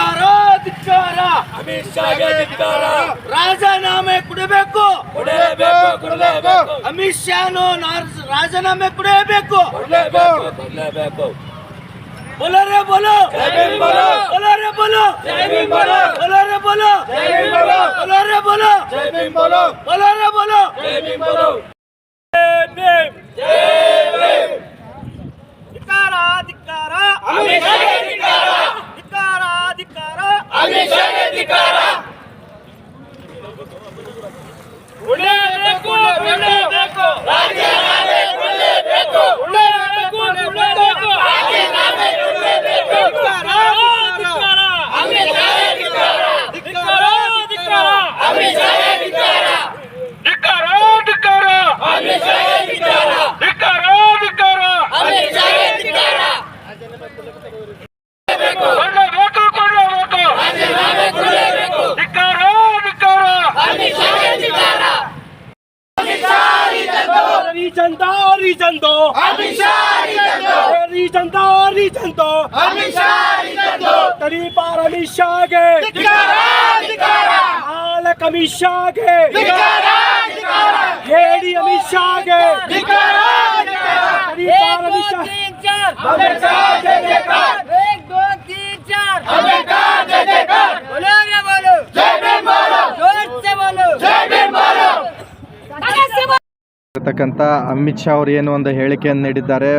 ಧಿಕ್ಕಾರ ಧಿಕ್ಕಾರ ಅಮಿತ್ ಶಾಗೆ ಧಿಕ್ಕಾರ ರಾಜೀನಾಮೆ ಕೊಡಬೇಕು ಕೊಡಲೇಬೇಕು ಕೊಡಲೇಬೇಕು ಅಮಿತ್ ಶಾನು ನಾರ್- ರಾಜೀನಾಮೆ ಕೊಡಬೇಕು ಕೊಡಲೇಬೇಕು ಕೊಡಲೇಬೇಕು बोलो रे बोलो जय भीम बोलो। बोलो रे बोलो जय भीम बोलो। बोलो रे बोलो जय भीम बोलो। बोलो रे बोलो ಜೈ ಭೀಮ್ ಬೋಲೋ बोलो रे बोलो ಜೈ ಭೀಮ್ ಬೋಲೋ ಧಿಕ್ಕಾರ ಶಾಗೆ ಧಿಕ್ಕಾರ ಧಿಕ್ಕಾರ. ಆಲಕ ಅಮಿತ್ ಶಾಗೆ ಹೇಳಿ ಅಮಿತ್ ಶಾಗೆ ಧಿಕ್ಕಾರ ಧಿಕ್ಕಾರ ತಡಿ ಪಾರ ಅಮಿತ್ ಶಾ ಅಮಿತ್ ಶಾ ಜೈ ಜೈಕಾರ एक दो तीन चार ಅಂಬೇಡ್ಕರ್ ಜೈ ಜೈಕಾರ बोलो रे बोलो ಜೈ ಭೀಮ್ ಬೋಲೋ जोर से बोलो ಜೈ ಭೀಮ್ ಬೋಲೋ ಇರ್ತಕ್ಕಂಥ ಅಮಿತ್ ಶಾ ಅವರು ಏನು ಒಂದು ಹೇಳಿಕೆಯನ್ನು ನೀಡಿದ್ದಾರೆ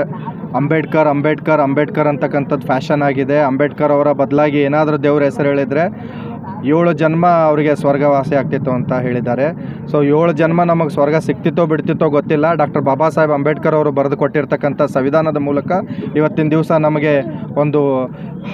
ಅಂಬೇಡ್ಕರ್ ಅಂಬೇಡ್ಕರ್ ಅಂಬೇಡ್ಕರ್ ಅಂತಕ್ಕಂಥದ್ದು ಫ್ಯಾಷನ್ ಆಗಿದೆ ಅಂಬೇಡ್ಕರ್ ಅವರ ಬದಲಾಗಿ ಏನಾದರೂ ದೇವ್ರ ಹೆಸರು ಹೇಳಿದರೆ ಏಳು ಜನ್ಮ ಅವರಿಗೆ ಸ್ವರ್ಗವಾಸಿ ಆಗ್ತಿತ್ತು ಅಂತ ಹೇಳಿದ್ದಾರೆ. ಸೊ ಏಳು ಜನ್ಮ ನಮಗೆ ಸ್ವರ್ಗ ಸಿಕ್ತಿತ್ತೋ ಬಿಡ್ತಿತ್ತೋ ಗೊತ್ತಿಲ್ಲ. ಡಾಕ್ಟರ್ ಬಾಬಾ ಸಾಹೇಬ್ ಅಂಬೇಡ್ಕರ್ ಅವರು ಬರೆದು ಕೊಟ್ಟಿರ್ತಕ್ಕಂಥ ಸಂವಿಧಾನದ ಮೂಲಕ ಇವತ್ತಿನ ದಿವಸ ನಮಗೆ ಒಂದು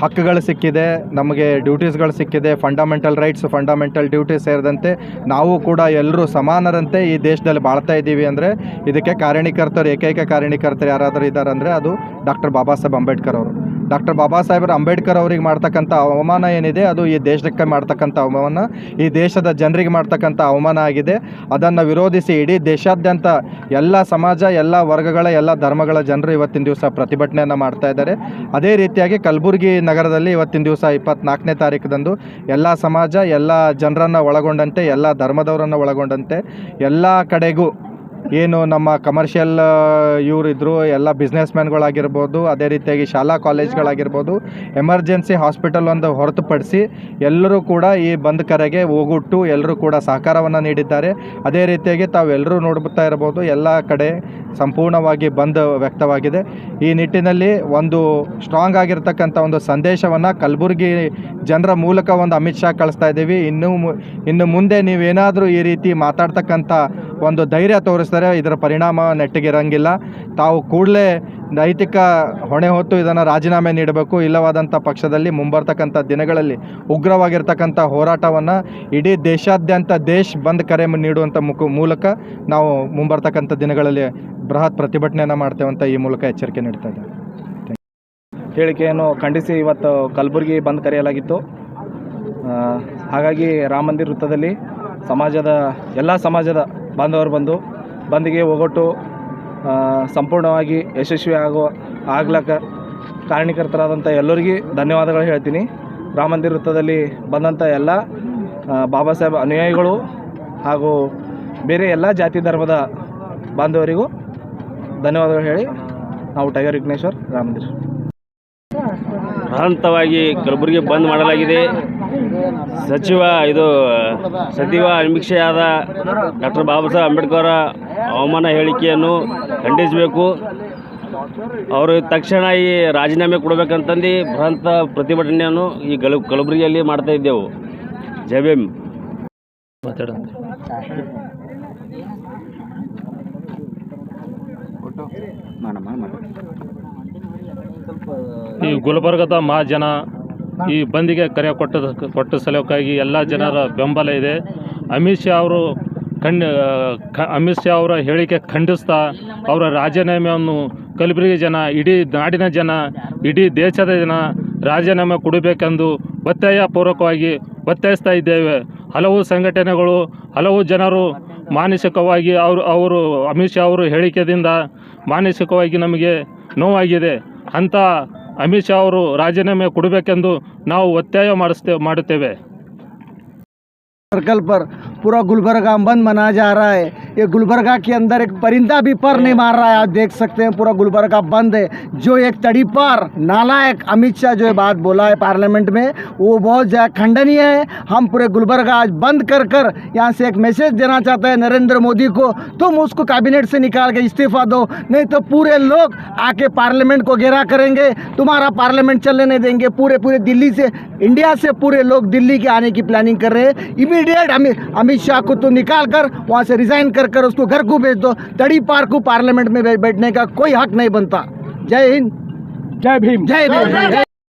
ಹಕ್ಕುಗಳು ಸಿಕ್ಕಿದೆ, ನಮಗೆ ಡ್ಯೂಟೀಸ್ಗಳು ಸಿಕ್ಕಿದೆ ಫಂಡಮೆಂಟಲ್ ರೈಟ್ಸ್ ಫಂಡಮೆಂಟಲ್ ಡ್ಯೂಟೀಸ್ ಸೇರಿದಂತೆ ನಾವು ಕೂಡ ಎಲ್ಲರೂ ಸಮಾನರಂತೆ ಈ ದೇಶದಲ್ಲಿ ಬಾಳ್ತಾ ಇದ್ದೀವಿ ಅಂದರೆ ಇದಕ್ಕೆ ಕಾರಣೀಕರ್ತರು, ಏಕೈಕ ಕಾರಣೀಕರ್ತರು ಯಾರಾದರೂ ಇದ್ದಾರೆ ಅಂದರೆ ಅದು ಡಾಕ್ಟರ್ ಬಾಬಾ ಸಾಹೇಬ್ ಅಂಬೇಡ್ಕರ್ ಅವರು. ಡಾಕ್ಟರ್ ಬಾಬಾ ಸಾಹೇಬ್ರ ಅಂಬೇಡ್ಕರ್ ಅವರಿಗೆ ಮಾಡ್ತಕ್ಕಂಥ ಅವಮಾನ ಏನಿದೆ, ಅದು ಈ ದೇಶಕ್ಕೆ ಮಾಡ್ತಕ್ಕಂಥ ಅವಮಾನ, ಈ ದೇಶದ ಜನರಿಗೆ ಮಾಡ್ತಕ್ಕಂಥ ಅವಮಾನ ಆಗಿದೆ. ಅದನ್ನು ವಿರೋಧಿಸಿ ಇಡೀ ದೇಶಾದ್ಯಂತ ಎಲ್ಲ ಸಮಾಜ, ಎಲ್ಲ ವರ್ಗಗಳ, ಎಲ್ಲ ಧರ್ಮಗಳ ಜನರು ಇವತ್ತಿನ ದಿವಸ ಪ್ರತಿಭಟನೆಯನ್ನು ಮಾಡ್ತಾ ಇದ್ದಾರೆ. ಅದೇ ರೀತಿಯಾಗಿ ಕಲಬುರಗಿ ನಗರದಲ್ಲಿ ಇವತ್ತಿನ ದಿವಸ ಇಪ್ಪತ್ನಾಲ್ಕನೇ ತಾರೀಕದಂದು ಎಲ್ಲ ಸಮಾಜ, ಎಲ್ಲ ಜನರನ್ನು ಒಳಗೊಂಡಂತೆ, ಎಲ್ಲ ಧರ್ಮದವರನ್ನು ಒಳಗೊಂಡಂತೆ, ಎಲ್ಲ ಕಡೆಗೂ ಏನು ನಮ್ಮ ಕಮರ್ಷಿಯಲ್ ಇವರಿದ್ರು ಇದ್ದರು ಎಲ್ಲ ಬಿಸ್ನೆಸ್ ಮ್ಯಾನ್ಗಳಾಗಿರ್ಬೋದು ಅದೇ ರೀತಿಯಾಗಿ ಶಾಲಾ ಕಾಲೇಜ್ಗಳಾಗಿರ್ಬೋದು ಎಮರ್ಜೆನ್ಸಿ ಹಾಸ್ಪಿಟಲ್ ಒಂದು ಹೊರತುಪಡಿಸಿ ಎಲ್ಲರೂ ಕೂಡ ಈ ಬಂದ್ ಕರೆಗೆ ಹೋಗುಟ್ಟು ಎಲ್ಲರೂ ಕೂಡ ಸಹಕಾರವನ್ನು ನೀಡಿದ್ದಾರೆ. ಅದೇ ರೀತಿಯಾಗಿ ತಾವೆಲ್ಲರೂ ನೋಡ್ತಾ ಇರ್ಬೋದು, ಎಲ್ಲ ಕಡೆ ಸಂಪೂರ್ಣವಾಗಿ ಬಂದ್ ವ್ಯಕ್ತವಾಗಿದೆ. ಈ ನಿಟ್ಟಿನಲ್ಲಿ ಒಂದು ಸ್ಟ್ರಾಂಗ್ ಆಗಿರ್ತಕ್ಕಂಥ ಒಂದು ಸಂದೇಶವನ್ನು ಕಲಬುರಗಿ ಜನರ ಮೂಲಕ ಒಂದು ಅಮಿತ್ ಶಾ ಕಳಿಸ್ತಾ ಇದ್ದೀವಿ. ಇನ್ನೂ ಇನ್ನು ಮುಂದೆ ನೀವೇನಾದರೂ ಈ ರೀತಿ ಮಾತಾಡ್ತಕ್ಕಂಥ ಒಂದು ಧೈರ್ಯ ತೋರಿಸ್ತಾರೆ, ಇದರ ಪರಿಣಾಮ ನೆಟ್ಟಿಗಿರಂಗಿಲ್ಲ ತಾವು ಕೂಡಲೇ ನೈತಿಕ ಹೊಣೆ ಹೊತ್ತು ಇದನ್ನು ರಾಜೀನಾಮೆ ನೀಡಬೇಕು. ಇಲ್ಲವಾದಂಥ ಪಕ್ಷದಲ್ಲಿ ಮುಂಬರ್ತಕ್ಕಂಥ ದಿನಗಳಲ್ಲಿ ಉಗ್ರವಾಗಿರ್ತಕ್ಕಂಥ ಹೋರಾಟವನ್ನು ಇಡೀ ದೇಶಾದ್ಯಂತ ದೇಶ್ ಬಂದ್ ಕರೆ ನೀಡುವಂಥ ಮುಖ, ಮೂಲಕ ನಾವು ಮುಂಬರ್ತಕ್ಕಂಥ ದಿನಗಳಲ್ಲಿ ಬೃಹತ್ ಪ್ರತಿಭಟನೆಯನ್ನು ಮಾಡ್ತೇವೆ ಅಂತ ಈ ಮೂಲಕ ಎಚ್ಚರಿಕೆ ನೀಡ್ತಾ ಇದ್ದೇವೆ ಹೇಳಿಕೆಯನ್ನು ಖಂಡಿಸಿ, ಇವತ್ತು ಕಲಬುರಗಿ ಬಂದ್ ಕರೆಯಲಾಗಿತ್ತು. ಹಾಗಾಗಿ ರಾಮ ಮಂದಿರ ವೃತ್ತದಲ್ಲಿ ಸಮಾಜದ, ಎಲ್ಲ ಸಮಾಜದ ಬಾಂಧವರು ಬಂದು ಬಂದಿಗೆ ಒಗ್ಗಟ್ಟು ಸಂಪೂರ್ಣವಾಗಿ ಯಶಸ್ವಿ ಆಗೋ, ಆಗ್ಲಕ್ಕ ಕಾರಣೀಕರ್ತರಾದಂಥ ಎಲ್ಲರಿಗೂ ಧನ್ಯವಾದಗಳು ಹೇಳ್ತೀನಿ. ರಾಮ ಮಂದಿರ ವೃತ್ತದಲ್ಲಿ ಬಂದಂಥ ಎಲ್ಲ ಬಾಬಾ ಸಾಹೇಬ್ ಅನುಯಾಯಿಗಳು ಹಾಗೂ ಬೇರೆ ಎಲ್ಲ ಜಾತಿ ಧರ್ಮದ ಬಾಂಧವರಿಗೂ ಧನ್ಯವಾದಗಳು ಹೇಳಿ. ನಾವು ಟೈಗರ್ ವಿಘ್ನೇಶ್ವರ್ ರಾಮ ಮಂದಿರ ಹಂತವಾಗಿ ಕಲಬುರಗಿ ಬಂದ್ ಮಾಡಲಾಗಿದೆ. ಸಚಿವ ಇದು ಸಚಿವ ಅಮಿಕ್ಷೆಯಾದ ಡಾಕ್ಟರ್ ಬಾಬಾ ಸಾಹೇಬ್ ಅಂಬೇಡ್ಕರ್ ಅವಮಾನ ಹೇಳಿಕೆಯನ್ನು ಖಂಡಿಸಬೇಕು. ಅವರು ತಕ್ಷಣ ಈ ರಾಜೀನಾಮೆ ಕೊಡಬೇಕಂತಂದು ಬೃಹಂತ ಪ್ರತಿಭಟನೆಯನ್ನು ಈ ಗಲ ಕಲಬುರಗಿಯಲ್ಲಿ ಮಾಡ್ತಾ ಇದ್ದೆವು. ಜಬೆಂ ಮಾತಾಡ ಈ ಗುಲ್ಬರ್ಗದ ಮಹಾಜನ ಈ ಬಂದಿಗೆ ಕರೆ ಕೊಟ್ಟದ ಕೊಟ್ಟ ಸಲುವಾಗಿ ಎಲ್ಲ ಜನರ ಬೆಂಬಲ ಇದೆ. ಅಮಿತ್ ಶಾ ಅವರು ಖಂಡ ಅಮಿತ್ ಶಾ ಅವರ ಹೇಳಿಕೆ ಖಂಡಿಸ್ತಾ ಅವರ ರಾಜೀನಾಮೆಯನ್ನು ಕಲಬುರಗಿ ಜನ, ಇಡೀ ನಾಡಿನ ಜನ, ಇಡೀ ದೇಶದ ಜನ ರಾಜೀನಾಮೆ ಕೊಡಬೇಕೆಂದು ಒತ್ತಾಯಪೂರ್ವಕವಾಗಿ ಒತ್ತಾಯಿಸ್ತಾ ಇದ್ದೇವೆ. ಹಲವು ಸಂಘಟನೆಗಳು, ಹಲವು ಜನರು ಮಾನಸಿಕವಾಗಿ ಅವರು ಅವರು ಅಮಿತ್ ಶಾ ಅವರು ಹೇಳಿಕೆದಿಂದ ಮಾನಸಿಕವಾಗಿ ನಮಗೆ ನೋವಾಗಿದೆ. ಅಂಥ ಅಮಿತ್ ಶಾ ಅವರು ರಾಜೀನಾಮೆ ಕೊಡಬೇಕೆಂದು ನಾವು ಒತ್ತಾಯ ಮಾಡಿಸ್ತೇ ಮಾಡುತ್ತೇವೆ सर्कल पर पूरा गुलबर्गा बंद मनाया जा रहा है ये गुलबर्गा के अंदर एक परिंदा भी पर नहीं मार रहा है। आप देख सकते हैं, पूरा गुलबर्गा बंद है। जो एक तड़ी पर नालायक अमित शाह जो बात बोला है पार्लियामेंट में, वो बहुत ज़्यादा खंडनीय है। हम पूरे गुलबर्गा आज बंद कर कर यहाँ से एक मैसेज देना चाहते हैं नरेंद्र मोदी को, तुम उसको कैबिनेट से निकाल के इस्तीफा दो, नहीं तो पूरे लोग आके पार्लियामेंट को घेरा करेंगे। तुम्हारा पार्लियामेंट चलने नहीं देंगे, पूरे पूरे दिल्ली से, इंडिया से पूरे लोग दिल्ली के आने की प्लानिंग कर रहे हैं। इमीडिएट अमित शाह को तो निकाल कर वहाँ से रिजाइन कर कर उसको घर को भेज दो। तड़ी पार को पार्लियामेंट में बैठने का कोई हक नहीं बनता। जय हिंद। जय भीम। जय भीम।